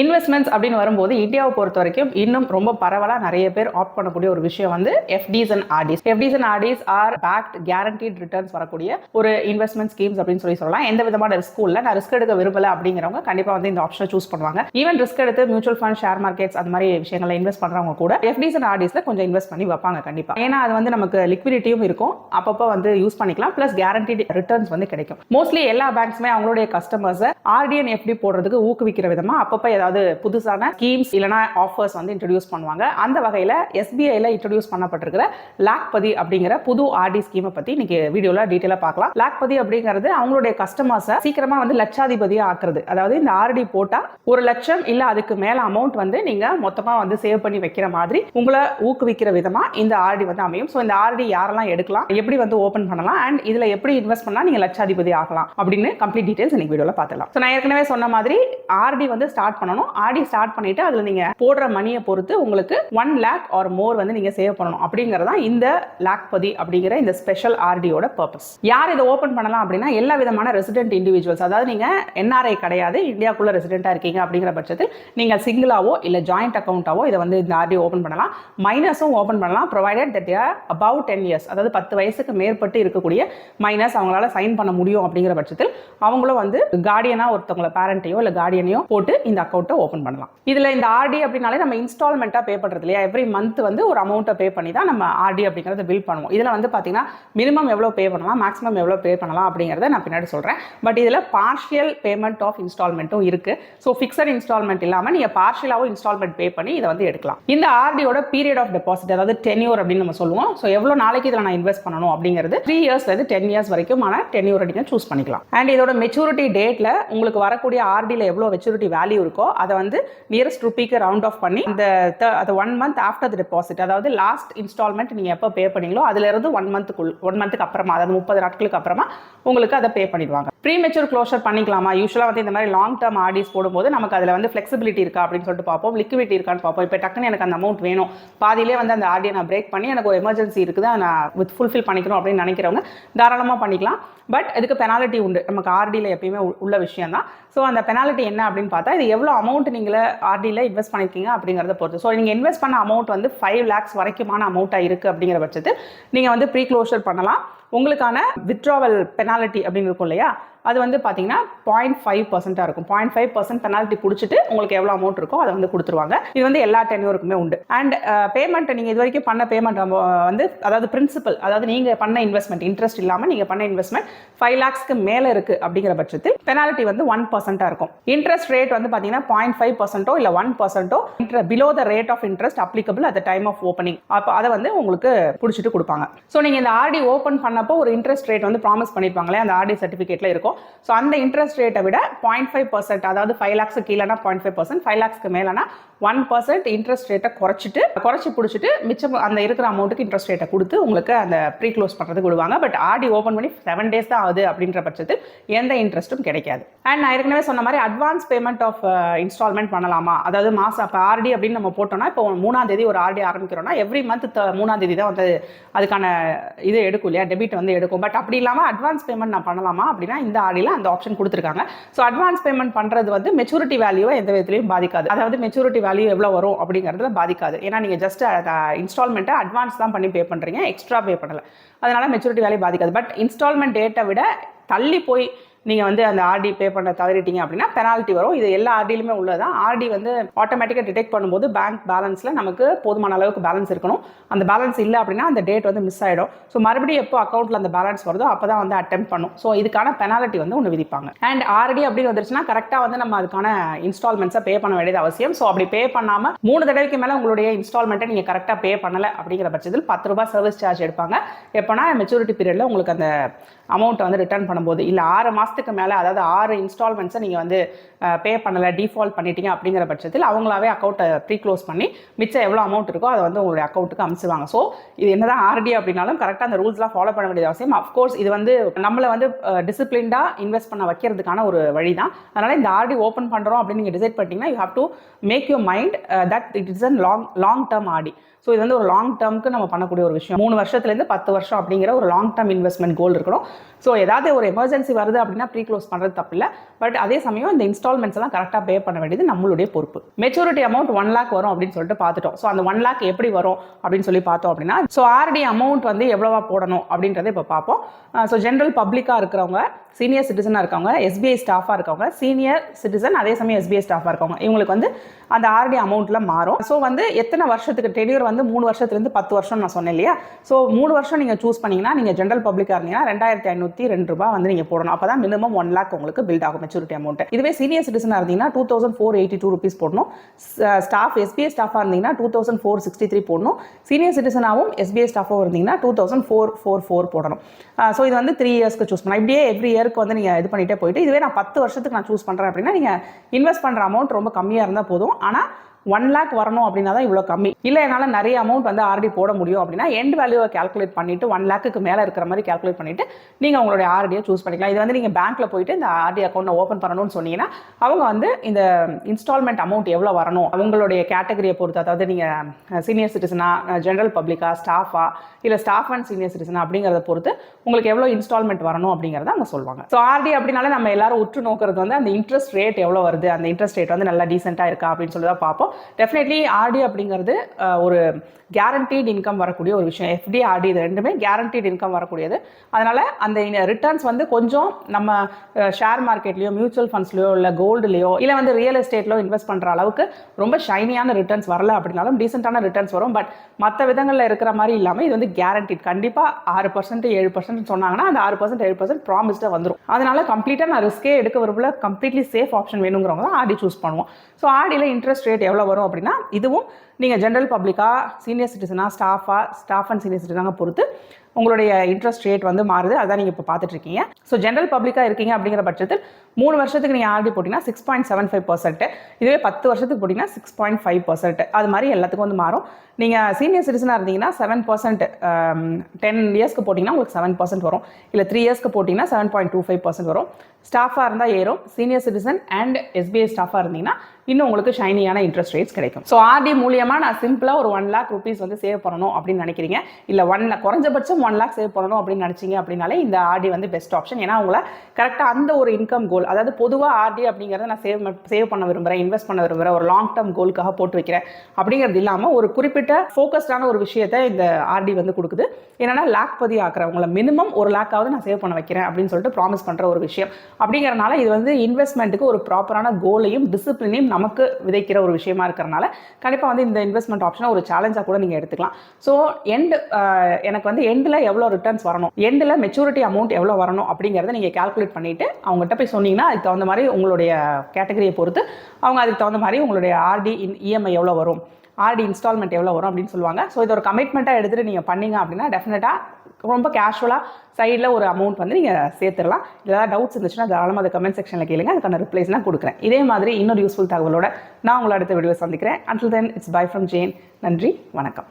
Investments அப்படின்னு வரும்போது இந்தியாவை பொறுத்த வரைக்கும் இன்னும் ரொம்ப பரவலாக நிறைய பேர் ஆப்ட் பண்ணக்கூடிய ஒரு விஷயம் வந்து FDs and RDs FDs and RDs are backed guaranteed returns வரக்கூடிய ஒரு இன்வெஸ்ட்மெண்ட் ஸ்கீம்ஸ் அப்படின்னு சொல்லி சொல்லலாம். எந்த விதமான ரிஸ்க் இல்லை. நான் ரிஸ்க் எடுக்க விரும்பல அப்படிங்கிறவங்க கண்டிப்பாக வந்து இந்த ஆப்ஷனை சூஸ் பண்ணுவாங்க. ஈவன் ரிஸ்க் எடுத்து மியூச்சுவல் ஃபண்ட் ஷேர் மார்க்கெட்ஸ் அந்த மாதிரி விஷயங்களை இன்வெஸ்ட் பண்ணுறவங்க கூட எஃப்டிஸ் அண்ட் ஆர்டிஸ்ல கொஞ்சம் இன்வெஸ்ட் பண்ணி வைப்பாங்க கண்டிப்பாக ஏன்னா அது வந்து நமக்கு லிக்விடிட்டியும் இருக்கும். அப்பப்போ வந்து யூஸ் பண்ணிக்கலாம். ப்ளஸ் கேரண்டீட் ரிட்டர்ன்ஸ் வந்து கிடைக்கும். மோஸ்ட்லி எல்லா பேங்க்ஸுமே அவங்களுடைய கஸ்டமர்ஸை ஆர்டி அண்ட் எஃப்டி போடுறதுக்கு ஊக்குவிக்கிற விதமாக அப்பப்போ ஏதாவது புதுசான ஸ்கீம்ஸ் இல்லைனா ஆஃபர்ஸ் வந்து இன்ட்ரடியூஸ் பண்ணுவாங்க. அந்த வகையில் எஸ்பிஐல இன்ட்ரடியூஸ் பண்ணப்பட்டிருக்கிற லாக்பதி அப்படிங்கிற புது ஆர்டி ஸ்கீமை பற்றி இன்னைக்கு வீடியோவில் டீட்டெயிலாக பார்க்கலாம். லாக்பதி அப்படிங்கிறது அவங்களுடைய கஸ்டமர்ஸை சீக்கிரமா வந்து லட்சாதிபதியாக ஆக்குறது. அதாவது இந்த ஆர்டி போட்டால் ஒரு லட்சம் இல்லை அதுக்கு மேலே அமௌண்ட் வந்து நீங்கள் மொத்தமாக வந்து சேவ் பண்ணி வைக்கிற மாதிரி உங்களை ஊக்குவிக்கிற விதமாக இந்த ஆர்டி வந்து அமையும். ஸோ இந்த ஆர்டி யாரெல்லாம் எடுக்கலாம் எப்படி வந்து ஓப்பன் பண்ணலாம் அண்ட் இதில் எப்படி இன்வெஸ்ட் பண்ணால் நீங்கள் லட்சாதிபதி ஆகலாம் அப்படின்னு கம்ப்ளீட் டீட்டெயில்ஸ் இன்னைக்கு வீடியோவில் பார்த்துக்கலாம் ஸோ நான் ஏற்கனவே சொன்ன மாதிரி ஆர்டி வந்து ஸ்டார்ட் பண்ணணும். பண்ணணும். ஆடி ஸ்டார்ட் பண்ணிட்டு அதில் நீங்கள் போடுற மணியை பொறுத்து உங்களுக்கு ஒன் லேக் ஆர் மோர் வந்து நீங்கள் சேவ் பண்ணணும். அப்படிங்கிறதா இந்த லேக் பதி அப்படிங்கிற இந்த ஸ்பெஷல் ஆர்டியோட பர்பஸ் யார் இதை ஓப்பன் பண்ணலாம் அப்படின்னா எல்லா விதமான ரெசிடென்ட் இண்டிவிஜுவல்ஸ் அதாவது நீங்கள் என்ஆர்ஐ கிடையாது இந்தியாக்குள்ள ரெசிடென்ட்டாக இருக்கீங்க அப்படிங்கிற பட்சத்தில் நீங்கள் சிங்கிளாவோ இல்லை ஜாயிண்ட் அக்கௌண்ட்டாவோ இதை வந்து இந்த ஆர்டி ஓப்பன் பண்ணலாம். மைனஸும் ஓப்பன் பண்ணலாம் provided that are about ten years அதாவது பத்து வயசுக்கு மேற்பட்டு இருக்கக்கூடிய மைனஸ் அவங்களால சைன் பண்ண முடியும் அப்படிங்கிற பட்சத்தில் அவங்களும் வந்து கார்டியனா ஒருத்தவங்களை பேரண்ட்டையோ இல்லை கார்டியனையோ போட்டு இந்த அக்கௌண்ட் அக்கௌண்ட்டை ஓப்பன் பண்ணலாம். இதில் இந்த ஆர்டி அப்படின்னாலே நம்ம இன்ஸ்டால்மெண்ட்டாக பே பண்ணுறது இல்லையா? எவ்ரி மந்த் வந்து ஒரு அமௌண்ட்டை பே பண்ணி தான் நம்ம ஆர்டி அப்படிங்கிறத பில் பண்ணுவோம். இதில் வந்து பார்த்தீங்கன்னா மினிமம் எவ்வளோ பே பண்ணலாம் மேக்ஸிமம் எவ்வளோ பே பண்ணலாம் அப்படிங்கிறத நான் பின்னாடி சொல்கிறேன் பட் இதில் பார்ஷியல் பேமெண்ட் ஆஃப் இன்ஸ்டால்மெண்ட்டும் இருக்குது ஸோ ஃபிக்ஸட் இன்ஸ்டால்மெண்ட் இல்லாமல் நீங்கள் பார்ஷியலாகவும் இன்ஸ்டால்மெண்ட் பே பண்ணி இதை வந்து எடுக்கலாம். இந்த ஆர்டியோட பீரியட் ஆஃப் டெபாசிட் அதாவது டென்யூர் அப்படின்னு நம்ம சொல்லுவோம். ஸோ எவ்வளோ நாளைக்கு இதில் நான் இன்வெஸ்ட் பண்ணணும் அப்படிங்கிறது த்ரீ இயர்ஸ்லேருந்து டென் இயர்ஸ் வரைக்கும் ஆனால் டென்யூர் நீங்கள் சூஸ் பண்ணிக்கலாம். அண்ட் இதோட மெச்சூரிட்டி டேட்டில் உங்களுக்கு வரக்கூடிய ஆர்டியில் எவ்வளோ மெச்சூரிட்டி வேல்யூ இருக்கோ அதை வந்து நியரஸ்ட் ருப்பீக்கு ரவுண்ட் ஆஃப் பண்ணி இந்த த- அது one month after the deposit அதாவது லாஸ்ட் இன்ஸ்டால்மெண்ட் நீங்கள் எப்போ பே பண்ணீங்களோ அதுலேருந்து ஒன் மந்த்துக்குள் ஒன் மந்த்துக்கு அப்புறமா அதாவது முப்பது நாட்களுக்கு அப்புறமா உங்களுக்கு அதை பே பண்ணிடுவாங்க. ப்ரீ மெச்சூர் க்ளோஷர் பண்ணிக்கலாமா யூஸ்வலாக வந்து இந்த மாதிரி லாங் டேர்ம் ஆர்டிஸ் போடும்போது நமக்கு அதில் வந்து ஃப்ளெக்சிபிலிட்டி இருக்கா அப்படின்னு சொல்லிட்டு பார்ப்போம். லிக்விடிட்டி இருக்கான்னு பார்ப்போம். இப்போ டக்குன்னு எனக்கு அந்த அமௌண்ட் வேணும். பாதியிலே வந்து அந்த ஆர்டியை நான் பிரேக் பண்ணி எனக்கு ஒரு எமர்ஜென்சி இருக்குது அதை நான் வித் ஃபுல்ஃபில் பண்ணிக்கணும் அப்படின்னு நினைக்கிறவங்க தாராளமாக பண்ணிக்கலாம். பட் இதுக்கு பெனாலிட்டி உண்டு. நமக்கு ஆர்டியில் எப்பயுமே உள்ள விஷயம் தான் ஸோ அந்த பெனாலிட்டி என்ன அப்படின்னு பார்த்தா இது எவ்வளோ அமௌண்ட் நீங்கள் ஆர்டியில் இன்வெஸ்ட் பண்ணியிருக்கீங்க அப்படிங்கிறத பொறுத்து. ஸோ நீங்கள் இன்வெஸ்ட் பண்ண அமௌண்ட் வந்து ஃபைவ் லேக்ஸ் வரைக்குமான அமௌண்ட்டாக இருக்குது அப்படிங்கிற பட்சத்தில் நீங்கள் வந்து ப்ரீ க்ளோஷர் பண்ணலாம். உங்களுக்கான வித்ட்ராவல் பெனாலிட்டி அப்படின்னு இருக்கும் இல்லையா? அது வந்து பார்த்தீங்கன்னா பாயிண்ட் ஃபைவ் பர்சென்ட்டாக இருக்கும். பாயிண்ட் ஃபைவ் பர்சன்ட் பெனால்ட்டி பிடிச்சிட்டு உங்களுக்கு எவ்வளோ அமௌண்ட் இருக்கோ அதை வந்து கொடுத்துருவாங்க. இது வந்து எல்லா டென்யூருக்குமே உண்டு. அண்ட் பேமெண்ட் நீங்கள் இது வரைக்கும் பண்ண பேமெண்ட் வந்து அதாவது பிரின்சிபல் அதாவது நீங்கள் பண்ண இன்வெஸ்ட்மெண்ட் இன்ட்ரெஸ்ட் இல்லாமல் நீங்கள் பண்ண இன்வெஸ்ட்மெண்ட் ஃபைவ் லேக்ஸ்க்கு மேலே இருக்குது அப்படிங்கிற பட்சத்தில் பெனால்ட்டி வந்து ஒன் பர்சென்ட்டாக இருக்கும். இன்ட்ரெஸ்ட் ரேட் வந்து பார்த்தீங்கன்னா பாயிண்ட் ஃபைவ் பர்சன்ட்டோ இல்லை one பர்சன்ட்டோ below the rate of interest applicable at time of opening அப்போ அதை வந்து உங்களுக்கு பிடிச்சிட்டு கொடுப்பாங்க. ஸோ நீங்கள் இந்த ஆர்டி ஓப்பன் பண்ணப்போ ஒரு இன்ட்ரெஸ்ட் ரேட் வந்து ப்ராமிஸ் பண்ணியிருப்பாங்களே அந்த ஆர்டி சர்டிஃபிகேட்டில் இருக்கும் ஸோ அந்த இன்ட்ரெஸ்ட் ரேட்டை விட பாயிண்ட் ஃபைவ் பர்சன்ட் அதாவது ஃபைவ் லேக்ஸ் கீழேனா பாயிண்ட் ஃபைவ் பர்சன்ட் ஃபைவ் லேக்ஸ்க்கு மேலேனா ஒன் பர்சன்ட் இன்ட்ரெஸ்ட் ரேட்டை குறைச்சிட்டு குறைச்சி பிடிச்சிட்டு மிச்சம் அந்த இருக்கிற அமௌண்ட்டுக்கு இன்ட்ரெஸ்ட் ரேட்டை கொடுத்து உங்களுக்கு அந்த ப்ரீ க்ளோஸ் பண்ணுறதுக்கு விடுவாங்க பட் ஆர்டி ஓப்பன் பண்ணி செவன் டேஸ் தான் ஆகுது அப்படின்ற பட்சத்தில் எந்த இன்ட்ரெஸ்ட்டும் கிடைக்காது. அண்ட் நான் ஏற்கனவே சொன்ன மாதிரி அட்வான்ஸ் பேமெண்ட் ஆஃப் இன்ஸ்டால்மெண்ட் பண்ணலாமா? அதாவது மாதம் இப்போ ஆர்டி அப்படின்னு நம்ம போட்டோம்னா இப்போ மூணாம் தேதி ஒரு ஆர்டி ஆரம்பிக்கிறோம்னா எவ்ரி மந்த் மூணாம் தேதி தான் வந்து அதுக்கான இது எடுக்கும் இல்லையா? டெபிட் வந்து எடுக்கும். பட் அப்படி இல்லாமல் அட்வான்ஸ் பேமெண்ட் நான் பண்ணலாமா அப்படின்னா இந்த ஆடியில் அந்த ஆப்ஷன் கொடுத்துருக்காங்க. ஸோ அட்வான்ஸ் பேமெண்ட் பண்ணுறது வந்து மெச்சூரிட்டி வேல்யூவை எந்த விதத்துலையும் பாதிக்காது. அதாவது மெச்சூரிட்டி வேல்யூ எவ்வளோ வரும் அப்படிங்கிறது பாதிக்காது. ஏன்னா நீங்கள் ஜஸ்ட் இன்ஸ்டால்மெண்ட்டை அட்வான்ஸ் தான் பண்ணி பே பண்ணுறீங்க எக்ஸ்ட்ரா பே பண்ணலை. அதனால மெச்சூரிட்டி வேல்யூ பாதிக்காது. பட் இன்ஸ்டால்மெண்ட் டேட்டை விட தள்ளி போய் நீங்கள் வந்து அந்த ஆர்டி பே பண்ண தவறிட்டீங்க அப்படின்னா பெனால்ட்டி வரும். இது எல்லா ஆர்டிலுமே உள்ளதான் ஆர்டி வந்து ஆட்டோமேட்டிக்காக டிடெக்ட் பண்ணும்போது பேங்க் பேலன்ஸில் நமக்கு போதுமான அளவுக்கு பேலன்ஸ் இருக்கணும். அந்த பேலன்ஸ் இல்லை அப்படின்னா அந்த டேட் வந்து மிஸ் ஆகிடும் ஸோ மறுபடியும் எப்போ அக்கௌண்ட்டில் அந்த பேலன்ஸ் வருதோ அப்போ தான் வந்து அட்டம் பண்ணும். ஸோ இதுக்கான பெனாலிட்டி வந்து ஒன்று விதிப்பாங்க. அண்ட் ஆர்டி அப்படின்னு வந்துருச்சுன்னா கரெக்டாக வந்து நம்ம அதுக்கான இன்ஸ்டால்மெண்ட்ஸை பே பண்ண வேண்டியது அவசியம். ஸோ அப்படி பே பண்ணாமல் மூணு தடவைக்கு மேலே உங்களுடைய இன்ஸ்டால்மெண்ட்டை நீங்கள் கரெக்டாக பே பண்ணலை அப்படிங்கிற பட்சத்தில் பத்து ரூபாய் சர்வீஸ் சார்ஜ் எடுப்பாங்க. எப்போனா மெச்சூரிட்டி பீரியடில் உங்களுக்கு அந்த அமௌண்ட்டை வந்து ரிட்டர்ன் பண்ணும்போது இல்லை ஆறு மாதத்துக்கு மேலே அதாவது ஆறு இன்ஸ்டால்மெண்ட்ஸை நீங்கள் வந்து பே பண்ணலை டிஃபால்ட் பண்ணிட்டீங்க அப்படிங்கிற பட்சத்தில் அவங்களாவே அக்கௌண்ட்டை ப்ரீ க்ளோஸ் பண்ணி மிச்சம் எவ்வளோ அமௌண்ட் இருக்கோ அதை வந்து உங்களுடைய அக்கௌண்ட்டுக்கு அமிச்சுவாங்க ஸோ இது என்னதான் ஆர்டி அப்படின்னாலும் கரெக்டாக அந்த ரூல்ஸ்லாம் ஃபாலோ பண்ண வேண்டியது அவசியம். அஃப்கோர்ஸ் இது வந்து நம்மளை வந்து டிசிப்ளின்டாக இன்வெஸ்ட் பண்ண வைக்கிறதுக்கான ஒரு வழி தான் அதனால் இந்த ஆர்டி ஓப்பன் பண்ணுறோம் அப்படின்னு நீங்கள் டிசைட் பண்ணிட்டீங்கன்னா you have to make your mind that it is an long long term RD so இது வந்து ஒரு லாங் டேர்ம்க்கு நம்ம பண்ணக்கூடிய ஒரு விஷயம். மூணு வருஷத்துலேருந்து பத்து வருஷம் அப்படிங்கிற ஒரு லாங் டேர்ம் இன்வெஸ்ட்மெண்ட் கோல் இருக்கணும். ஸோ ஏதாவது ஒரு எமர்ஜென்சி வருது அப்படின்னா ப்ரீ க்ளோஸ் பண்ணுறது தப்பில்லை. பட் அதே சமயம் இந்த இன்ஸ்டால்மெண்ட்ஸ் எல்லாம் கரெக்டாக பே பண்ண வேண்டியது நம்மளுடைய பொறுப்பு. மெச்சூரிட்டி அமௌண்ட் ஒன் லேக் வரும் அப்படின்னு சொல்லிட்டு பார்த்துட்டோம். ஸோ அந்த ஒன் லேக் எப்படி வரும் அப்படின்னு சொல்லி பார்த்தோம் அப்படின்னா ஸோ ஆர்டி அமௌண்ட் வந்து எவ்வளவா போடணும் அப்படின்றத இப்போ பார்ப்போம். ஸோ ஜென்ரல் பப்ளிக்காக இருக்கிறவங்க சீனியர் சிட்டிசனாக இருக்கவங்க எஸ்பிஐ ஸ்டாஃபாக இருக்கவங்க சீனியர் சிட்டிசன் அதே சமயம் எஸ்பிஐ ஸ்டாஃபாக இருக்கவங்க இவங்களுக்கு வந்து அந்த ஆர்டி அமௌண்ட்டில் மாறும். ஸோ வந்து எத்தனை வருஷத்துக்கு டெனியூர் வந்து மூணு வருஷத்துலேருந்து பத்து வருஷம் நான் சொன்னேன் இல்லையா? ஸோ மூணு வருஷம் நீங்கள் சூஸ் பண்ணீங்கன்னா நீங்கள் ஜென்ரல் பப்ளிக்காக இருந்தீங்கன்னா ரெண்டாயிரத்தி ஐநூற்றி ரெண்டு ரூபா வந்து நீங்கள் போடணும். அப்போ தான் மினிமம் ஒன் லேக் உங்களுக்கு பில்ட் ஆகும் மெச்சூரிட்டி அமௌண்ட் இதுவே சீனியர் சிட்டிசனாக இருந்தீங்கன்னா two thousand four eighty two rupees போடணும் ஸ்டாஃப் எஸ்பிஐ ஸ்டாஃபாக இருந்தீங்கன்னா two thousand four sixty three போடணும் சீனியர் சிட்டிசனாகவும் எஸ்பிஐ ஸ்டாஃபாகவும் இருந்தீங்கன்னா two thousand four four four போடணும் ஸோ இது வந்து த்ரீ இயர்ஸ்க்கு சூஸ் பண்ணலாம். இப்படியே எவ்ரி இயருக்கு வந்து நீங்கள் இது பண்ணிகிட்டே போயிட்டு இதுவே நான் பத்து வருஷத்துக்கு நான் சூஸ் பண்ணுறேன் அப்படின்னா நீங்கள் இன்வெஸ்ட் பண்ணுற அமௌண்ட் ரொம்ப கம்மியாக இருந்தால் போதும். ஆனால் ஒன் லேக் வரணும் அப்படின்னா தான் இவ்வளோ கம்மி. இல்லை என்னால் நிறைய அமௌண்ட் வந்து ஆர்டி போட முடியும் அப்படின்னா எண்ட் வேல்யூவை கால்குலேட் பண்ணிட்டு ஒன் லேக்குக்கு மேலே இருக்கிற மாதிரி கால்குலேட் பண்ணிட்டு நீங்கள் உங்களுடைய ஆர்டியை சூஸ் பண்ணிக்கலாம். இது வந்து நீங்கள் பேங்க்கில் போயிட்டு இந்த ஆர்டி அக்கௌண்ட்டை ஓப்பன் பண்ணணும்னு சொன்னீங்கன்னா அவங்க வந்து இந்த இன்ஸ்டால்மெண்ட் அமௌண்ட் எவ்வளோ வரணும்? அவங்களுடைய கேட்டகரியை பொறுத்து அதாவது நீங்கள் சீனியர் சிட்டிசனா ஜென்ரல் பப்ளிக்கா ஸ்டாஃபா இல்லை ஸ்டாஃப் அண்ட் சீனியர் சிட்டிசனா அப்படிங்கிறத பொறுத்து உங்களுக்கு எவ்வளோ இன்ஸ்டால்மெண்ட் வரணும் அப்படிங்கிறத அவங்க சொல்லுவாங்க. ஸோ ஆர்டி அப்படின்னாலே நம்ம எல்லாரும் உற்று நோக்கிறது வந்து அந்த இன்ட்ரெஸ்ட் ரேட் எவ்வளோ வருது? அந்த இன்ட்ரெஸ்ட் ரேட் வந்து நல்லா டீசெண்டாக இருக்கா? அப்படின்னு சொல்லி தான் பார்ப்போம். டெஃபினெட்லி ஆர்டி அப்படிங்கிறது ஒரு கேரண்டீட் இன்கம் வரக்கூடிய ஒரு விஷயம். எஃப்டி ஆர்டி இது ரெண்டுமே கேரண்டீட் இன்கம் வரக்கூடியது. அதனால் அந்த ரிட்டர்ன்ஸ் வந்து கொஞ்சம் நம்ம ஷேர் மார்க்கெட்லேயோ மியூச்சுவல் ஃபண்ட்ஸ்லையோ இல்லை கோல்டுலையோ இல்லை வந்து ரியல் எஸ்டேட்லோ இன்வெஸ்ட் பண்ணுற அளவுக்கு ரொம்ப ஷைனியான ரிட்டர்ன்ஸ் வரல அப்படின்னாலும் டீசெண்டான ரிட்டர்ன்ஸ் வரும். பட் மற்ற விதங்களில் இருக்கிற மாதிரி இல்லாமல் இது வந்து கேரண்டீட் கண்டிப்பாக ஆறு பர்சன்ட் ஏழு பர்சன்ட் சொன்னாங்கன்னா அந்த ஆறு பர்சன்ட் ஏழு பர்சன்ட் ப்ராமிஸ்டாக வந்துடும் அதனால கம்ப்ளீட்டாக நான் ரிஸ்க்கே எடுக்க விரும்பல. கம்ப்ளீட்லி சேஃப் ஆப்ஷன் வேணுங்கிறவங்க தான் ஆர்டி சூஸ் பண்ணுவோம். ஸோ ஆர்டியில் இன்ட்ரெஸ்ட் ரேட் எவ்வளோ எவ்வளோ வரும் அப்படின்னா இதுவும் நீங்கள் ஜென்ரல் பப்ளிக்காக சீனியர் சிட்டிசனாக ஸ்டாஃபாக ஸ்டாஃப் அண்ட் சீனியர் சிட்டிசனாக பொறுத்து உங்களுடைய இன்ட்ரெஸ்ட் ரேட் வந்து மாறுது. அதான் நீங்கள் இப்போ பார்த்துட்டு இருக்கீங்க ஸோ ஜென்ரல் பப்ளிக்காக இருக்கீங்க அப்படிங்கிற பட்சத்தில் மூணு வருஷத்துக்கு நீங்கள் ஆர்டி போட்டிங்கன்னா six point seven five percent இதுவே பத்து வருஷத்துக்கு போட்டிங்கன்னா சிக்ஸ் பாயிண்ட் ஃபைவ் பர்சன்ட் அது மாதிரி எல்லாத்துக்கும் வந்து மாறும். நீங்கள் சீனியர் சிட்டிசனாக இருந்தீங்கன்னா செவன் பர்சன்ட் டென் இயர்ஸ்க்கு போட்டிங்கன்னா உங்களுக்கு செவன் பர்சன்ட் வரும். இல்லை த்ரீ இயர்ஸ்க்கு போட்டிங்கன்னா seven point two five percent வரும். ஸ்டாஃபாக இருந்தால் ஏறும். சீனியர் சிட்டிசன் அண்ட் எஸ்பிஐ ஸ்டாஃபாக இருந்தீங்கன்னா இன்னும் உங்களுக்கு ஷைனியான இன்ட்ரெஸ்ட் ரேட்ஸ் கிடைக்கும். ஸோ ஆர்டி மூலியமாக நான் சிம்பிளாக ஒரு ஒன் லேக் ருபீஸ் வந்து சேவ் பண்ணணும் அப்படின்னு நினைக்கிறீங்க. இல்லை ஒன் குறைஞ்சபட்சம் ஒன் லேக் சேவ் பண்ணணும் அப்படின்னு நினச்சிங்க அப்படின்னாலே இந்த ஆர்டி வந்து பெஸ்ட் ஆப்ஷன் ஏன்னா உங்களை கரெக்டாக அந்த ஒரு இன்கம் கோல் அதாவது பொதுவாக ஆர்டி அப்படிங்கிறத நான் சேவ் சேவ் பண்ண விரும்புகிறேன் இன்வெஸ்ட் பண்ண விரும்புகிறேன் ஒரு லாங் டேர்ம் கோலுக்காக போட்டு வைக்கிறேன் அப்படிங்கிறது இல்லாமல் ஒரு குறிப்பிட்ட ஃபோக்கஸ்டான ஒரு விஷயத்தை இந்த ஆர்டி வந்து கொடுக்குது. என்னென்னா லேக் பதி ஆக்குறேன் உங்களை மினிமம் ஒரு லேக்காவது நான் சேவ் பண்ண வைக்கிறேன் அப்படின்னு சொல்லிட்டு ப்ராமிஸ் பண்ணுற ஒரு விஷயம். அப்படிங்கிறனால இது வந்து இன்வெஸ்ட்மெண்ட்டுக்கு ஒரு ப்ராப்பரான கோலையும் டிசிப்ளினையும் நமக்கு விதைக்கிற ஒரு விஷயமா இருக்கிறனால கண்டிப்பாக வந்து இந்த இன்வெஸ்ட்மெண்ட் ஆப்ஷனை ஒரு சேலஞ்சாக கூட நீங்கள் எடுத்துக்கலாம். ஸோ எண்ட் எனக்கு வந்து எண்டில் எவ்வளோ ரிட்டர்ன்ஸ் வரணும்? எண்டில் மெச்சூரிட்டி அமௌண்ட் எவ்வளோ வரணும்? அப்படிங்கிறத நீங்கள் கால்குலேட் பண்ணிவிட்டு அவங்ககிட்ட போய் சொன்னீங்கன்னா அதுக்கு தகுந்த மாதிரி உங்களுடைய கேட்டகரியை பொறுத்து அவங்க அதுக்கு தகுந்த மாதிரி உங்களுடைய ஆர்டி இஎம்ஐ எவ்வளோ வரும்? ஆர்டி இன்ஸ்டால்மெண்ட் எவ்வளோ வரும்? அப்படின்னு சொல்லுவாங்க. ஸோ இது ஒரு கமிட்மெண்ட்டாக எடுத்துகிட்டு நீங்கள் பண்ணீங்க அப்படின்னா டெஃபினட்டாக ரொம்ப கேஷுவலாக சைடில் ஒரு அமௌண்ட் வந்து நீங்கள் சேர்த்துடலாம். ஏதாவது டவுட்ஸ் இருந்துச்சுன்னா தாராளமாக அதை கமெண்ட் செக்ஷனில் கேளுங்க. அதுக்கான ரிப்ளைஸ்லாம் கொடுக்குறேன். இதே மாதிரி இன்னொரு யூஸ்ஃபுல் தகவலோட நான் உங்களை அடுத்த வீடியோ சந்திக்கிறேன். Until then it's bye from Jain நன்றி வணக்கம்.